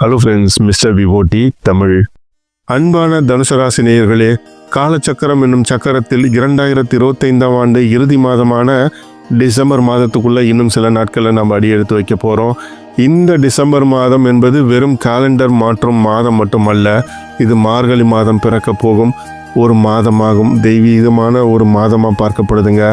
Hello friends mister விவோட்டி தமிழ் அன்பான தனுசு நேயர்களே காலச்சக்கரம் என்னும் சக்கரத்தில் இரண்டாயிரத்தி இருபத்தைந்தாம் ஆண்டு இறுதி மாதமான டிசம்பர் மாதத்துக்குள்ள இன்னும் சில நாட்களில் நம்ம அடி எடுத்து வைக்க போகிறோம் இந்த டிசம்பர் மாதம் என்பது வெறும் காலண்டர் மாற்றும் மாதம் மட்டுமல்ல இது மார்கழி மாதம் பிறக்க போகும் ஒரு மாதமாகும். தெய்வீகமான ஒரு மாதமாக பார்க்கப்படுதுங்க.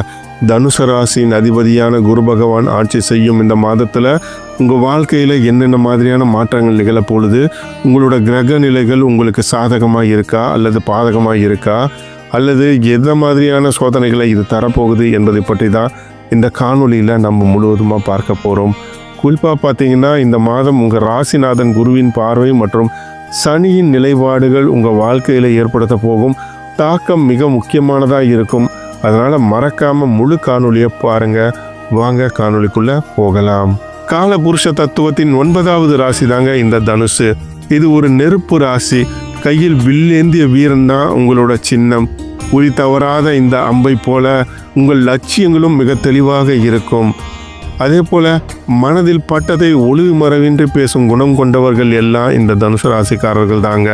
தனுசு ராசியின் அதிபதியான குரு பகவான் ஆட்சி செய்யும் இந்த மாதத்தில் உங்கள் வாழ்க்கையில் என்னென்ன மாதிரியான மாற்றங்கள் நிகழப்பொழுது உங்களோட கிரக நிலைகள் உங்களுக்கு சாதகமாக இருக்கா? அல்லது பாதகமாக இருக்கா? அல்லது எந்த மாதிரியான சோதனைகளை இது தரப்போகுது என்பதை பற்றி தான் இந்த காணொலியில் நம்ம முழுவதுமாக பார்க்க போகிறோம் குறிப்பாக பார்த்தீங்கன்னா இந்த மாதம் உங்கள் ராசிநாதன் குருவின் பார்வை மற்றும் சனியின் நிலைப்பாடுகள் உங்கள் வாழ்க்கையில் ஏற்படுத்த போகும். தாக்கம் மிக முக்கியமானதாக இருக்கும். அதனால் மறக்காமல் முழு காணொலியை பாருங்கள் வாங்க காணொளிக்குள்ளே போகலாம். காலபுருஷ தத்துவத்தின் ஒன்பதாவது ராசி தாங்க இந்த தனுசு. இது ஒரு நெருப்பு ராசி. கையில் வில்லேந்திய வீரன் தான் உங்களோட சின்னம். குறி தவறாத இந்த அம்பை போல உங்கள் லட்சியங்களும் மிக தெளிவாக இருக்கும். அதே போல மனதில் பட்டதை ஒளிவு மறைவின்றி பேசும் குணம் கொண்டவர்கள் எல்லாம் இந்த தனுசு ராசிக்காரர்கள் தாங்க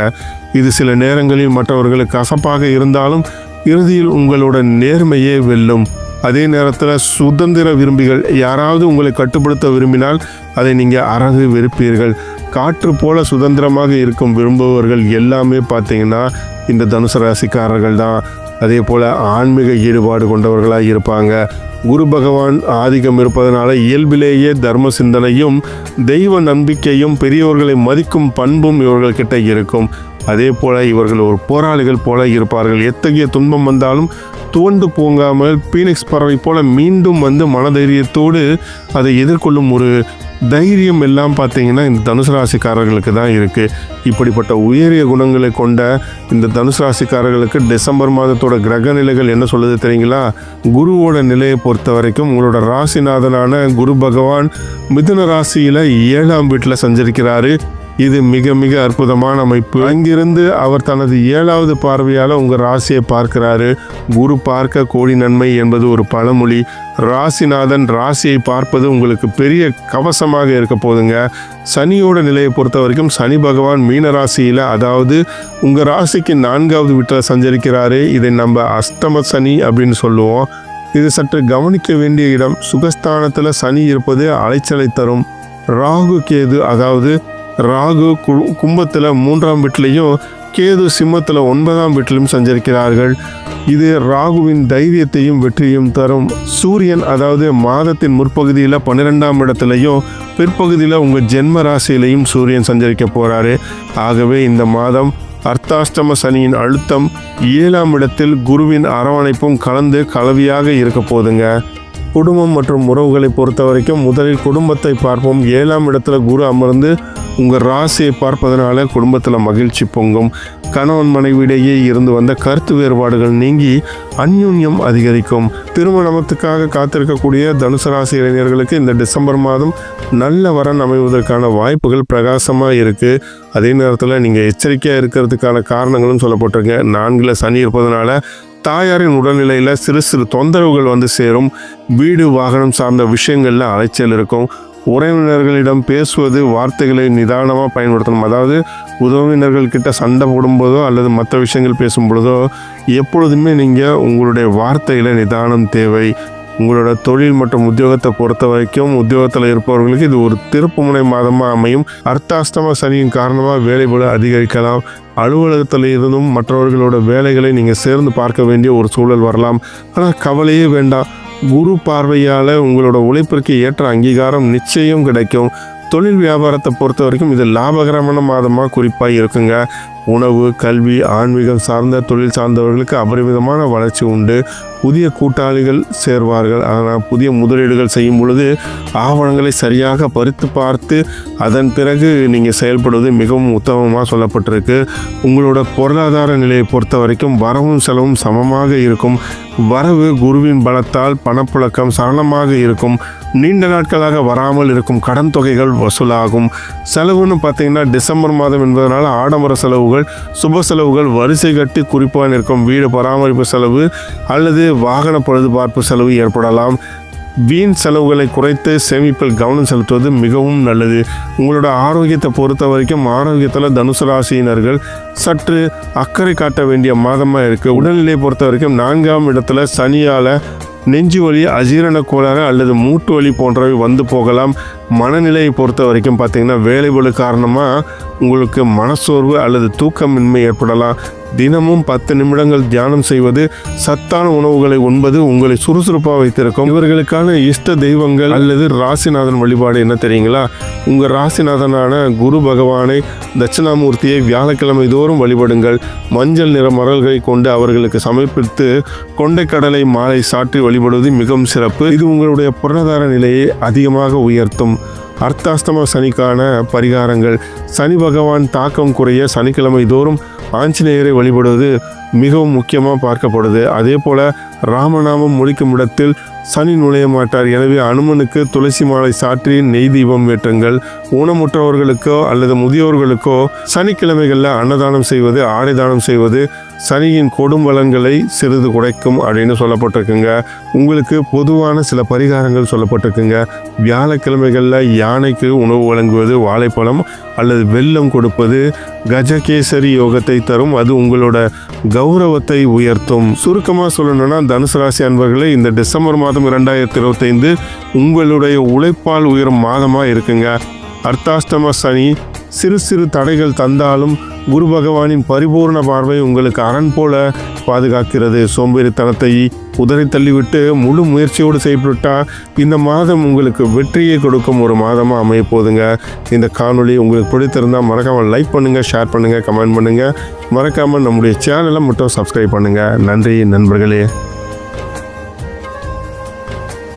இது சில நேரங்களில் மற்றவர்களுக்கு கசப்பாக இருந்தாலும் இறுதியில் உங்களோட நேர்மையே வெல்லும். அதே நேரத்தில் சுதந்திர விரும்பிகள் யாராவது உங்களை கட்டுப்படுத்த விரும்பினால் அதை நீங்கள் அறகு வெறுப்பீர்கள். காற்று போல சுதந்திரமாக இருக்கும் விரும்புபவர்கள் எல்லாமே பார்த்தீங்கன்னா இந்த தனுசு ராசிக்காரர்கள் தான். அதே போல் ஆன்மீக ஈடுபாடு கொண்டவர்களாக இருப்பாங்க. குரு பகவான் ஆதிக்கம் இருப்பதனால இயல்பிலேயே தர்ம சிந்தனையும் தெய்வ நம்பிக்கையும் பெரியவர்களை மதிக்கும் பண்பும் இவர்கள்கிட்ட இருக்கும். அதே போல இவர்கள் ஒரு போராளிகள் போல இருப்பார்கள். எத்தகைய துன்பம் வந்தாலும் துவண்டு போங்காமல் பீனிக்ஸ் பறவை போல மீண்டும் வந்து மனதைரியத்தோடு அதை எதிர்கொள்ளும் ஒரு தைரியம் எல்லாம் பார்த்தீங்கன்னா இந்த தனுசு ராசிக்காரர்களுக்கு தான் இருக்குது இப்படிப்பட்ட உயரிய குணங்களை கொண்ட இந்த தனுசு ராசிக்காரர்களுக்கு டிசம்பர் மாதத்தோட கிரக நிலைகள் என்ன சொல்லுது தெரியுங்களா? குருவோட நிலையை பொறுத்த வரைக்கும் உங்களோட ராசிநாதனான குரு பகவான் மிதுன ராசியில் ஏழாம் வீட்டில் சஞ்சரிக்கிறாரு. இது மிக மிக அற்புதமான அமைப்பு. அங்கிருந்து அவர் தனது ஏழாவது பார்வையால் உங்கள் ராசியை பார்க்கிறாரு. குரு பார்க்க கோடி நன்மை என்பது ஒரு பழமொழி. ராசிநாதன் ராசியை பார்ப்பது உங்களுக்கு பெரிய கவசமாக இருக்க போதுங்க. சனியோட நிலையை பொறுத்த வரைக்கும் சனி பகவான் மீன ராசியில் அதாவது உங்கள் ராசிக்கு நான்காவது வீட்டில் சஞ்சரிக்கிறாரு. இதை நம்ம அஸ்தம சனி அப்படின்னு சொல்லுவோம். இது சற்று கவனிக்க வேண்டிய இடம். சுகஸ்தானத்தில் சனி இருப்பது அலைச்சலை தரும். ராகு கேது அதாவது ராகு கு- கும்பத்தில் மூன்றாம் வீட்டிலையும் கேது சிம்மத்தில் ஒன்பதாம் வீட்டிலும் சஞ்சரிக்கிறார்கள். இது ராகுவின் தைரியத்தையும் வெற்றியும் தரும். சூரியன் அதாவது மாதத்தின் முற்பகுதியில் பன்னிரெண்டாம் இடத்துலையும் பிற்பகுதியில் உங்கள் ஜென்ம ராசியிலையும் சூரியன் சஞ்சரிக்க போகிறாரு ஆகவே இந்த மாதம் அர்த்தாஷ்டம சனியின் அழுத்தம் ஏழாம் இடத்தில் குருவின் அரவணைப்பும் கலந்து கலவையாக இருக்க போதுங்க. குடும்பம் மற்றும் உறவுகளை பொறுத்த வரைக்கும் முதலில் குடும்பத்தை பார்ப்போம். ஏழாம் இடத்துல குரு அமர்ந்து உங்கள் ராசியை பார்ப்பதனால குடும்பத்தில் மகிழ்ச்சி பொங்கும். கணவன் மனைவியிடையே இருந்து வந்த கருத்து வேறுபாடுகள் நீங்கி அந்யோன்யம் அதிகரிக்கும். திருமணத்துக்காக காத்திருக்கக்கூடிய தனுசு ராசி இளைஞர்களுக்கு இந்த டிசம்பர் மாதம் நல்ல வரன் அமைவதற்கான வாய்ப்புகள் பிரகாசமாக இருக்குது அதே நேரத்தில் நீங்கள் எச்சரிக்கையாக இருக்கிறதுக்கான காரணங்களும் சொல்லப்பட்டிருங்க நான்கில் சனி இருப்பதனால தாயாரின் உடல்நிலையில் சிறு சிறு தொந்தரவுகள் வந்து சேரும். வீடு வாகனம் சார்ந்த விஷயங்களில் அலைச்சல் இருக்கும். உறவினர்களிடம் பேசுவது வார்த்தைகளை நிதானமாக பயன்படுத்தணும். அதாவது உறவினர்கள் கிட்ட சண்டை போடும்போதோ அல்லது மற்ற விஷயங்கள் பேசும் பொழுதோ எப்பொழுதுமே நீங்கள் உங்களுடைய வார்த்தையில் நிதானம் தேவை. உங்களோட தொழில் மற்றும் உத்தியோகத்தை பொறுத்த வரைக்கும் உத்தியோகத்தில் இருப்பவர்களுக்கு இது ஒரு திருப்புமுனை மாதமாக அமையும். அர்த்தாஷ்டம சனியின் காரணமாக வேலைபோல அதிகரிக்கலாம். அலுவலகத்தில் இருந்தும் மற்றவர்களோட வேலைகளை நீங்கள் சேர்ந்து பார்க்க வேண்டிய ஒரு சூழல் வரலாம். ஆனால் கவலையே வேண்டாம். குரு பார்வையால் உங்களோட உழைப்பிற்கு ஏற்ற அங்கீகாரம் நிச்சயம் கிடைக்கும். தொழில் வியாபாரத்தை பொறுத்த வரைக்கும் இது லாபகரமான மாதமாக குறிப்பாக இருக்குங்க. உணவு கல்வி ஆன்மீகம் சார்ந்த தொழில் சார்ந்தவர்களுக்கு அபரிமிதமான வளர்ச்சி உண்டு. புதிய கூட்டாளிகள் சேர்வார்கள். ஆனால் புதிய முதலீடுகள் செய்யும் பொழுது ஆவணங்களை சரியாக பறித்து பார்த்து அதன் பிறகு நீங்கள் செயல்படுவது மிகவும் உத்தமமாக சொல்லப்பட்டிருக்கு. உங்களோட பொருளாதார நிலையை பொறுத்த வரைக்கும் வரவும் செலவும் சமமாக இருக்கும். வரவு குருவின் பலத்தால் பணப்புழக்கம் சரளமாக இருக்கும். நீண்ட நாட்களாக வராமல் இருக்கும் கடன் தொகைகள் வசூலாகும். செலவுன்னு பார்த்தீங்கன்னா டிசம்பர் மாதம் என்பதனால் ஆடம்பர செலவுகள் சுப செலவுகள் வரிசை கட்டி குறிப்பாக நிற்கும் வீடு பராமரிப்பு செலவு அல்லது வாகன பழுதுபார்ப்பு செலவு ஏற்படலாம். வீண் செலவுகளை குறைத்து சேமிப்பில் கவனம் செலுத்துவது மிகவும் நல்லது. உங்களோட ஆரோக்கியத்தை பொறுத்த வரைக்கும் ஆரோக்கியத்தில் தனுசு ராசியினர்கள் சற்று அக்கறை காட்ட வேண்டிய மாதமாக இருக்குது உடல்நிலையை பொறுத்த வரைக்கும் நான்காம் இடத்துல சனியால் நெஞ்சு வலி அஜீரண கோளாறு அல்லது மூட்டு வலி போன்றவை வந்து போகலாம். மனநிலையை பொறுத்த வரைக்கும் பார்த்தீங்கன்னா வேலைபளு காரணமாக உங்களுக்கு மனசோர்வு அல்லது தூக்கமின்மை ஏற்படலாம். தினமும் பத்து நிமிடங்கள் தியானம் செய்வது சத்தான உணவுகளை உண்பது உங்களை சுறுசுறுப்பாக வைத்திருக்கும். இவர்களுக்கான இஷ்ட தெய்வங்கள் அல்லது ராசிநாதன் வழிபாடு என்ன தெரியுங்களா? உங்கள் ராசிநாதனான குரு பகவானை தட்சிணாமூர்த்தியை வியாழக்கிழமை தோறும் வழிபடுங்கள். மஞ்சள் நிற மரல்களை கொண்டு அவர்களுக்கு சமர்ப்பித்து கொண்டைக்கடலை மாலை சாற்றி வழிபடுவது மிகவும் சிறப்பு. இது உங்களுடைய பொருளாதார நிலையை அதிகமாக உயர்த்தும். அர்த்தாஸ்தம சனிக்கான பரிகாரங்கள். சனி பகவான் தாக்கம் குறைய சனிக்கிழமை தோறும் ஆஞ்சநேயரை வழிபடுவது மிகவும் முக்கியமாக பார்க்கப்படுது. அதே போல் ராமநாமம் முடிக்கும் இடத்தில் சனி நுழைய மாட்டார். எனவே அனுமனுக்கு துளசி மாலை சாற்றி நெய் தீபம் ஏற்றுங்கள். ஊனமுற்றவர்களுக்கோ அல்லது முதியோர்களுக்கோ சனிக்கிழமைகளில் அன்னதானம் செய்வது ஆடை தானம் செய்வது சனியின் கொடும் வளங்களை சிறிது குறைக்கும் அப்படின்னு சொல்லப்பட்டிருக்குங்க. உங்களுக்கு பொதுவான சில பரிகாரங்கள் சொல்லப்பட்டிருக்குங்க. வியாழக்கிழமைகளில் யானைக்கு உணவு வழங்குவது வாழைப்பழம் அல்லது வெல்லம் கொடுப்பது கஜகேசரி யோகத்தை தரும். அது உங்களோட கௌரவத்தை உயர்த்தும். சுருக்கமாக சொல்லணும்னா தனுசு ராசி அன்பர்களே இந்த டிசம்பர் மாதம் இரண்டாயிரத்தி இருபத்தைந்து உங்களுடைய உழைப்பால் உயரும் மாதமாக இருக்குங்க. அர்த்தாஷ்டம சனி சிறு சிறு தடைகள் தந்தாலும் குரு பகவானின் பரிபூர்ண பார்வை உங்களுக்கு அரண் போல பாதுகாக்கிறது. சோம்பேறித்தனத்தை உதறி தள்ளிவிட்டு முழு முயற்சியோடு செயல்பட்டால் இந்த மாதம் உங்களுக்கு வெற்றியை கொடுக்கும் ஒரு மாதமாக அமைய போதுங்க இந்த காணொலி உங்களுக்கு பிடித்திருந்தால் மறக்காமல் லைக் பண்ணுங்கள் ஷேர் பண்ணுங்கள் கமெண்ட் பண்ணுங்கள் மறக்காமல் நம்முடைய சேனலை மட்டும் சப்ஸ்கிரைப் பண்ணுங்கள் நன்றி நண்பர்களே.